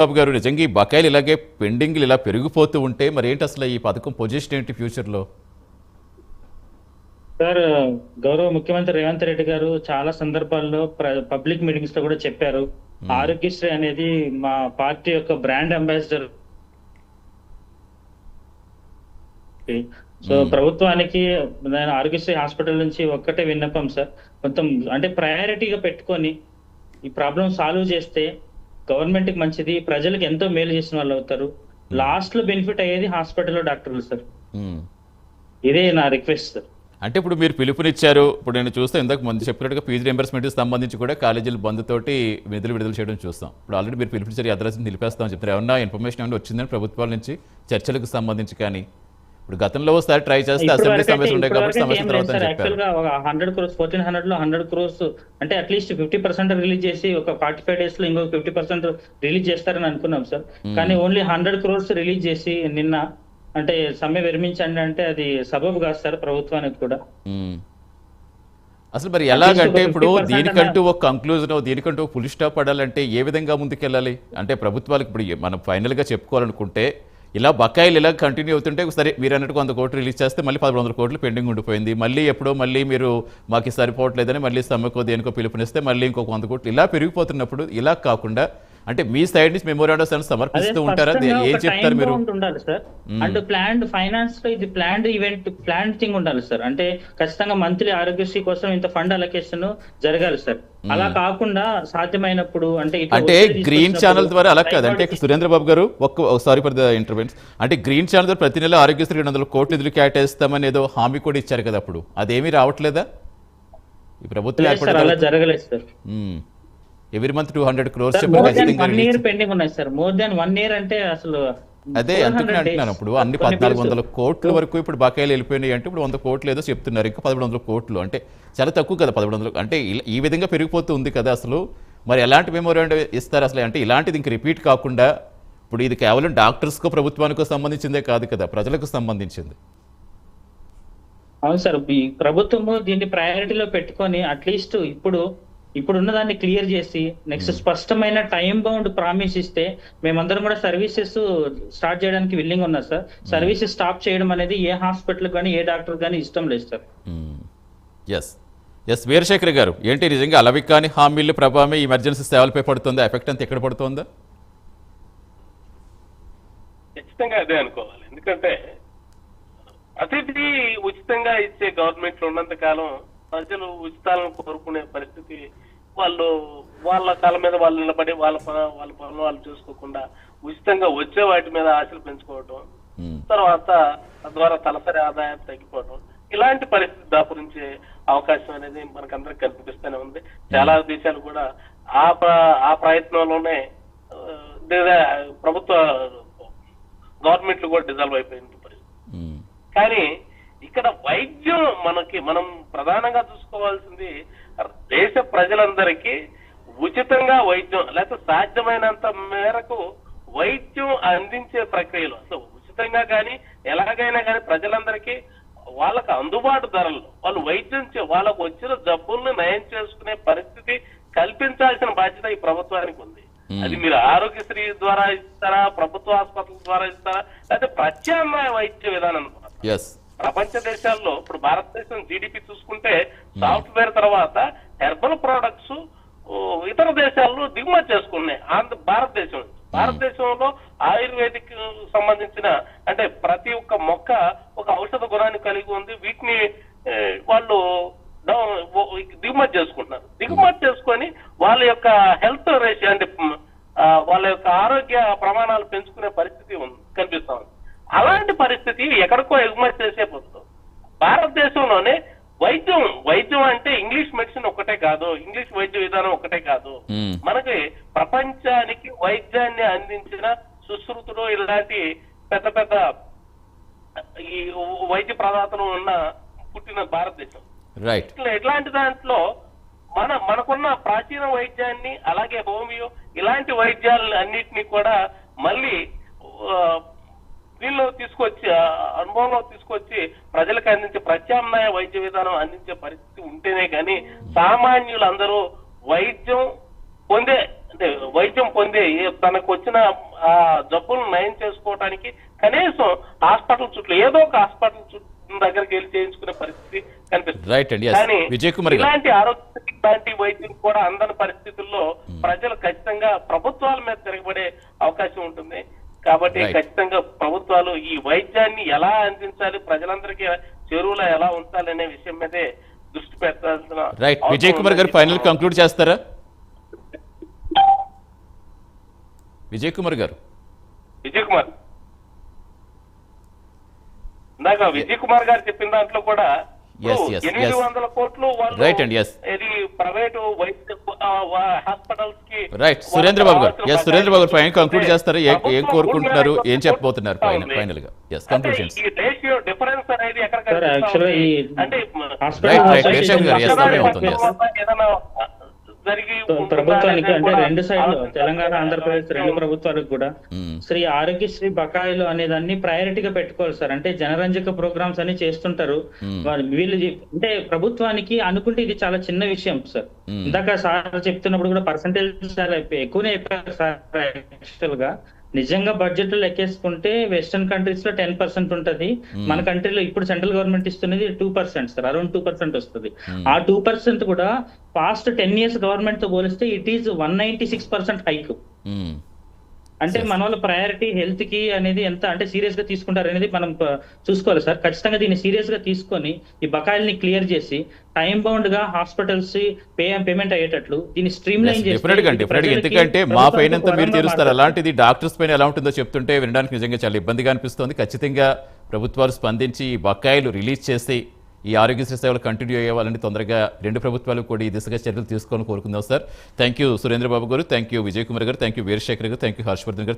బాబు గారు నిజంగా ఈ బకాయిలు ఇలాగే పెండింగ్లు ఇలా పెరిగిపోతూ ఉంటే మరి ఏంటి అసలు ఈ పథకం పొజిషన్ ఏంటి ఫ్యూచర్లో? సార్ గౌరవ ముఖ్యమంత్రి రేవంత్ రెడ్డి గారు చాలా సందర్భాల్లో పబ్లిక్ మీటింగ్స్లో కూడా చెప్పారు. ఆరోగ్యశ్రీ అనేది మా పార్టీ యొక్క బ్రాండ్ అంబాసిడర్. సో ప్రభుత్వానికి నేను ఆరోగ్యశ్రీ హాస్పిటల్ నుంచి ఒక్కటే విన్నపం సార్. మొత్తం అంటే ప్రయారిటీగా పెట్టుకొని ఈ ప్రాబ్లం సాల్వ్ చేస్తే గవర్నమెంట్కి మంచిది ప్రజలకు ఎంతో మేలు చేసిన వాళ్ళు అవుతారు. లాస్ట్లో బెనిఫిట్ అయ్యేది హాస్పిటల్లో డాక్టర్లు సార్. ఇదే నా రిక్వెస్ట్ సార్. అంటే ఇప్పుడు మీరు పిలుపునిచ్చారు ఇప్పుడు నేను చూస్తే ఇందాక ముందు చెప్పినట్టుగా ఫీజు రింబర్స్మెంట్కి సంబంధించి కూడా కాలేజీల బంద్ తోటి నిధులు విడుదల చేయడం చూస్తాం. ఇప్పుడు ఆల్రెడీ మీరు పిలుపునిచ్చారు ఈ అదరసి నిలిపేస్తామని చెప్తారు ఏమన్నా ఇన్ఫర్మేషన్ ఏమైనా వచ్చిందని ప్రభుత్వాల నుంచి చర్చలకు సంబంధించి కానీ? ఇప్పుడు గతంలో ఒకసారి ట్రై చేస్తే అసెంబ్లీ సమావేశం ఉండే కాబట్టి సమస్య తర్వాత ఒక హండ్రెడ్ క్రోర్స్ ఫోర్టీన్ హండ్రెడ్లో హండ్రెడ్ క్రోర్స్ అంటే అట్లీస్ట్ ఫిఫ్టీ పర్సెంట్ రిలీజ్ చేసి ఒక ఫార్టీ ఫైవ్ డేస్లో ఇంకొక ఫిఫ్టీ పర్సెంట్ రిలీజ్ చేస్తారని అనుకున్నాం సార్. కానీ ఓన్లీ హండ్రెడ్ క్రోర్స్ రిలీజ్ చేసి నిన్న అంటే సమ్మె విరమించండి అంటే అది సబబు కాదు సార్ ప్రభుత్వానికి కూడా. మ్మ్. అసలు మరి ఎలాగంటే ఇప్పుడు 50% దీనికంటూ ఒక కంక్లూజన్ దీనికంటూ ఒక ఫుల్ స్టాప్ పడాలంటే ఏ విధంగా ముందుకెళ్ళాలి? అంటే ప్రభుత్వాలకు ఇప్పుడు మనం ఫైనల్గా చెప్పుకోవాలనుకుంటే ఇలా బకాయిలు ఇలా కంటిన్యూ అవుతుంటే సరే మీరు అన్నట్టు వంద కోట్లు రిలీజ్ చేస్తే మళ్ళీ పదమూడు వందల కోట్లు పెండింగ్ ఉండిపోయింది. మళ్ళీ ఎప్పుడో మళ్ళీ మీరు మాకు సరిపోవట్లేదని మళ్ళీ సమ్మెకో దేనికో పిలుపునిస్తే మళ్ళీ ఇంకొక వంద కోట్లు ఇలా పెరిగిపోతున్నప్పుడు ఇలా కాకుండా అంటే మీ సైడ్ నుంచి మెమోరాండమ్స్ అదే సమర్పిస్తూ ఉంటారా? ఏం చెప్తారు మీరు? ఉండాలి సార్. అండ్ ప్లాన్డ్ ఫైనాన్స్లో ఇది ప్లాన్డ్ ఈవెంట్ ప్లాన్ థింగ్ ఉండాలి సార్. అంటే ఖచ్చితంగా మంత్లీ ఆరోగ్యశ్రీ కోసం ఇంత ఫండ్ అలొకేషన్ జరగాలి సార్. అలా కాకుండా సాధ్యమైనప్పుడు అంటే అంటే గ్రీన్ ఛానల్ ద్వారా అలా కాదు. అంటే సురేంద్ర బాబు గారు ఒక్క సారీ ఫర్ ద ఇంటర్వెన్స్ అంటే గ్రీన్ ఛానల్ ద్వారా ప్రతి నెల ఆరోగ్యశ్రీ రెండు వందల కోట్లు నిధులు కేటాయిస్తామని ఏదో హామీ కూడా ఇచ్చారు కదా అప్పుడు. అదేమీ రావట్లేదా? ఈ ప్రభుత్వం అలా జరగలేదు sir. Every month two hundred crores one year pending ఉన్నాయి sir more than one year అంటే అసలు అదే 400 అందుకనే అంటున్నాను. ఇప్పుడు అన్ని పద్నాలుగు. వందల కోట్ల వరకు ఇప్పుడు బకాయిలు వెళ్ళిపోయినాయి అంటే ఇప్పుడు వంద కోట్లు ఏదో చెప్తున్నారు. ఇంకా పదమూడు వందల కోట్లు అంటే చాలా తక్కువ కదా పదమూడు వందలు. అంటే ఈ విధంగా పెరిగిపోతూ ఉంది కదా అసలు. మరి ఎలాంటి మెమోరాండం ఇస్తారు అసలు? అంటే ఇలాంటిది ఇంక రిపీట్ కాకుండా ఇప్పుడు ఇది కేవలం డాక్టర్స్కో ప్రభుత్వానికో సంబంధించిందే కాదు కదా ప్రజలకు సంబంధించింది. అవును సార్ ప్రభుత్వము దీన్ని ప్రయారిటీలో పెట్టుకొని అట్లీస్ట్ ఇప్పుడు ఇప్పుడున్న దాన్ని క్లియర్ చేసి నెక్స్ట్ స్పష్టమైన టైం బౌండ్ ప్రామిస్ ఇస్తే మేమందరం కూడా సర్వీసెస్ స్టార్ట్ చేయడానికి విల్లింగ్ ఉన్నారు సార్ సర్వీసెస్ స్టాప్ చేయడం అనేది ఏ హాస్పిటల్ కానీ ఏ డాక్టర్ కానీ ఇష్టం లేదు సార్ ఎస్ ఎస్ వీరశేఖర్ గారు ఏంటి నిజంగా అలవి కాని హామీల ప్రభావమే ఈ ఎమర్జెన్సీ సేవలపై పడుతుందా? ఎఫెక్ట్ అంతా ఎక్కడ పడుతుందా? ఖచ్చితంగా అదే అనుకోవాలి. ఎందుకంటే ప్రతిదీ ఉచితంగా ఇచ్చే గవర్నమెంట్లో ఉన్నంత కాలం ప్రజలు ఉచితాలను కోరుకునే పరిస్థితి వాళ్ళు వాళ్ళ కాళ్ళ మీద వాళ్ళు నిలబడి వాళ్ళ వాళ్ళ పనులు వాళ్ళు చూసుకోకుండా ఉచితంగా వచ్చే వాటి మీద ఆశలు పెంచుకోవటం. తర్వాత తద్వారా తలసరి ఆదాయం తగ్గిపోవడం ఇలాంటి పరిస్థితి దాపురించే అవకాశం అనేది మనకందరికి కనిపిస్తూనే ఉంది చాలా దేశాలు కూడా ఆ ఆ ప్రయత్నంలోనే ప్రభుత్వ గవర్నమెంట్లు కూడా డిజాల్వ్ అయిపోయింది పరిస్థితి. కానీ ఇక్కడ వైద్యం మనకి మనం ప్రధానంగా చూసుకోవాల్సింది దేశ ప్రజలందరికీ ఉచితంగా వైద్యం లేకపోతే సాధ్యమైనంత మేరకు వైద్యం అందించే ప్రక్రియలో. అసలు ఉచితంగా కానీ ఎలాగైనా కానీ ప్రజలందరికీ వాళ్ళకి అందుబాటు ధరల్లో వాళ్ళు వైద్యం చే- వాళ్ళకు వచ్చిన జబ్బుల్ని నయం చేసుకునే పరిస్థితి కల్పించాల్సిన బాధ్యత ఈ ప్రభుత్వానికి ఉంది. అది మీరు ఆరోగ్యశ్రీ ద్వారా ఇస్తారా ప్రభుత్వ ఆసుపత్రుల ద్వారా ఇస్తారా లేకపోతే ప్రత్యామ్నాయ వైద్య విధానం ఎస్ ప్రపంచ దేశాల్లో ఇప్పుడు భారతదేశం జీడిపి చూసుకుంటే సాఫ్ట్వేర్ తర్వాత హెర్బల్ ప్రొడక్ట్స్ ఇతర దేశాల్లో దిగుమతి చేసుకున్నాయి. ఆంధ్ర భారతదేశం. భారతదేశంలో ఆయుర్వేదిక్ సంబంధించిన అంటే ప్రతి ఒక్క మొక్క ఒక ఔషధ గుణాన్ని కలిగి ఉంది. వీటిని వాళ్ళు దిగుమతి చేసుకుంటున్నారు. దిగుమతి చేసుకొని వాళ్ళ యొక్క హెల్త్ రేషియో అంటే మ్, ఆ, వాళ్ళ యొక్క ఆరోగ్య ప్రమాణాలు పెంచుకునే పరిస్థితి ఉంది కనిపిస్తా ఉంది అలాంటి పరిస్థితి ఎక్కడికో ఎగుమతి చేసే పోతుంది భారతదేశంలోనే వైద్యం అంటే ఇంగ్లీష్ మెడిసిన్ ఒకటే కాదు ఇంగ్లీష్ వైద్య విధానం ఒకటే కాదు. మనకి ప్రపంచానికి వైద్యాన్ని అందించిన సుశ్రుతుడు ఇలాంటి పెద్ద పెద్ద ఈ వైద్య ప్రదాతలు ఉన్న పుట్టిన భారతదేశం. ఇట్లా ఇట్లాంటి దాంట్లో మన మనకున్న ప్రాచీన వైద్యాన్ని అలాగే హోమియో ఇలాంటి వైద్యాలను అన్నిటినీ కూడా మళ్ళీ దీనిలో తీసుకొచ్చి అనుభవంలో తీసుకొచ్చి ప్రజలకు అందించే ప్రత్యామ్నాయ వైద్య విధానం అందించే పరిస్థితి ఉంటేనే కానీ సామాన్యులందరూ వైద్యం పొందే అంటే వైద్యం పొందే తనకు వచ్చిన ఆ జబ్బులను నయం చేసుకోవడానికి కనీసం హాస్పిటల్ చుట్టూ ఏదో ఒక హాస్పిటల్ చుట్టూ దగ్గరికి వెళ్ళి చేయించుకునే పరిస్థితి కనిపిస్తుంది. కానీ ఇలాంటి ఆరోగ్య ఇలాంటి వైద్యం కూడా అందని పరిస్థితుల్లో ప్రజలు ఖచ్చితంగా ప్రభుత్వాల మీద తిరగబడే అవకాశం ఉంటుంది. కాబట్టి. ఖచ్చితంగా ప్రభుత్వాలు ఈ వైద్యాన్ని ఎలా అందించాలి ప్రజలందరికీ చెరువులో ఎలా ఉంచాలి అనే విషయం మీదే దృష్టి పెట్టాల్సిన రైట్ విజయ్ కుమార్ గారు ఫైనల్ కంక్లూడ్ చేస్తారా విజయ్ కుమార్ గారు విజయ్ కుమార్ ఇందాక విజయ్ కుమార్ గారు చెప్పిన దాంట్లో కూడా ఎనిమిది. వందల కోట్లు. ఇది ప్రైవేటు వైద్య హాస్పిటల్స్కి రైట్ సురేంద్ర బాబు గారు. ఎస్ సురేంద్ర బాబు గారు ఫైనల్ కంక్లూడ్ చేస్తారా. ఏ- ఏం కోరుకుంటున్నారు? ఏం చెప్పబోతున్నారు? ఫైనల్ ఫైనల్గా ఎస్ కంక్లూషన్స్ అంటే హాస్పిటల్ గారు, సమయం అవుతుంది, yes. జరిగి ప్రభుత్వానికి అంటే రెండు సైడ్లు ఆలోచించాల్సిన తెలంగాణ ఆంధ్రప్రదేశ్ రెండు ప్రభుత్వాలకు కూడా శ్రీ ఆరోగ్యశ్రీ బకాయిలు అనేదాన్ని ప్రయారిటీగా పెట్టుకోవాలి సార్. అంటే జనరంజక ప్రోగ్రామ్స్ అని చేస్తుంటారు. వాళ్ళు అంటే ప్రభుత్వానికి అనుకుంటే ఇది చాలా చిన్న విషయం సార్. ఇందాక సార్ చెప్తున్నప్పుడు కూడా పర్సంటేజ్ చాలా ఎక్కువ- ఎక్కువనే చెప్పారు సార్ యాక్చువల్గా. నిజంగా బడ్జెట్ లెక్కేసుకుంటే వెస్టర్న్ కంట్రీస్లో టెన్ పర్సెంట్ ఉంటది. మన కంట్రీలో ఇప్పుడు సెంట్రల్ గవర్నమెంట్ ఇస్తున్నది two percent sir around two percent వస్తుంది. ఆ టూ పర్సెంట్ కూడా పాస్ట్ టెన్ ఇయర్స్ గవర్నమెంట్తో పోలిస్తే it is one ninety six percent hike అంటే మన వాళ్ళ ప్రయారిటీ హెల్త్కి అనేది ఎంత అంటే సీరియస్గా తీసుకుంటారు అనేది మనం చూసుకోవాలి సార్. ఖచ్చితంగా దీన్ని సీరియస్గా తీసుకొని ఈ బకాయిల్ని క్లియర్ చేసి టైం బౌండ్గా హాస్పిటల్స్ పేమెంట్ అయ్యేటట్లు దీన్ని స్ట్రీమ్ లైన్గా ఎందుకంటే మా పైన మీరు తీరుస్తారు అలాంటిది డాక్టర్స్ పైన ఎలా ఉంటుందో చెప్తుంటే వినడానికి నిజంగా చాలా ఇబ్బందిగా అనిపిస్తుంది. ఖచ్చితంగా ప్రభుత్వాలు స్పందించి ఈ బకాయిలు రిలీజ్ చేసి ఈ ఆరోగ్యశ్రీ సేవలు కంటిన్యూ అయ్యేవాలని తొందరగా రెండు ప్రభుత్వాలు కూడా ఈ దిశగా చర్యలు తీసుకోవాలని కోరుకుందాం sir. Thank you Surendra Babu గారు. థ్యాంక్ యూ విజయ్ కుమార్ గారు. థ్యాంక్ యూ వీరశేఖర్ గారు. థ్యాంక్ యూ హర్షవర్ధన్ గారు.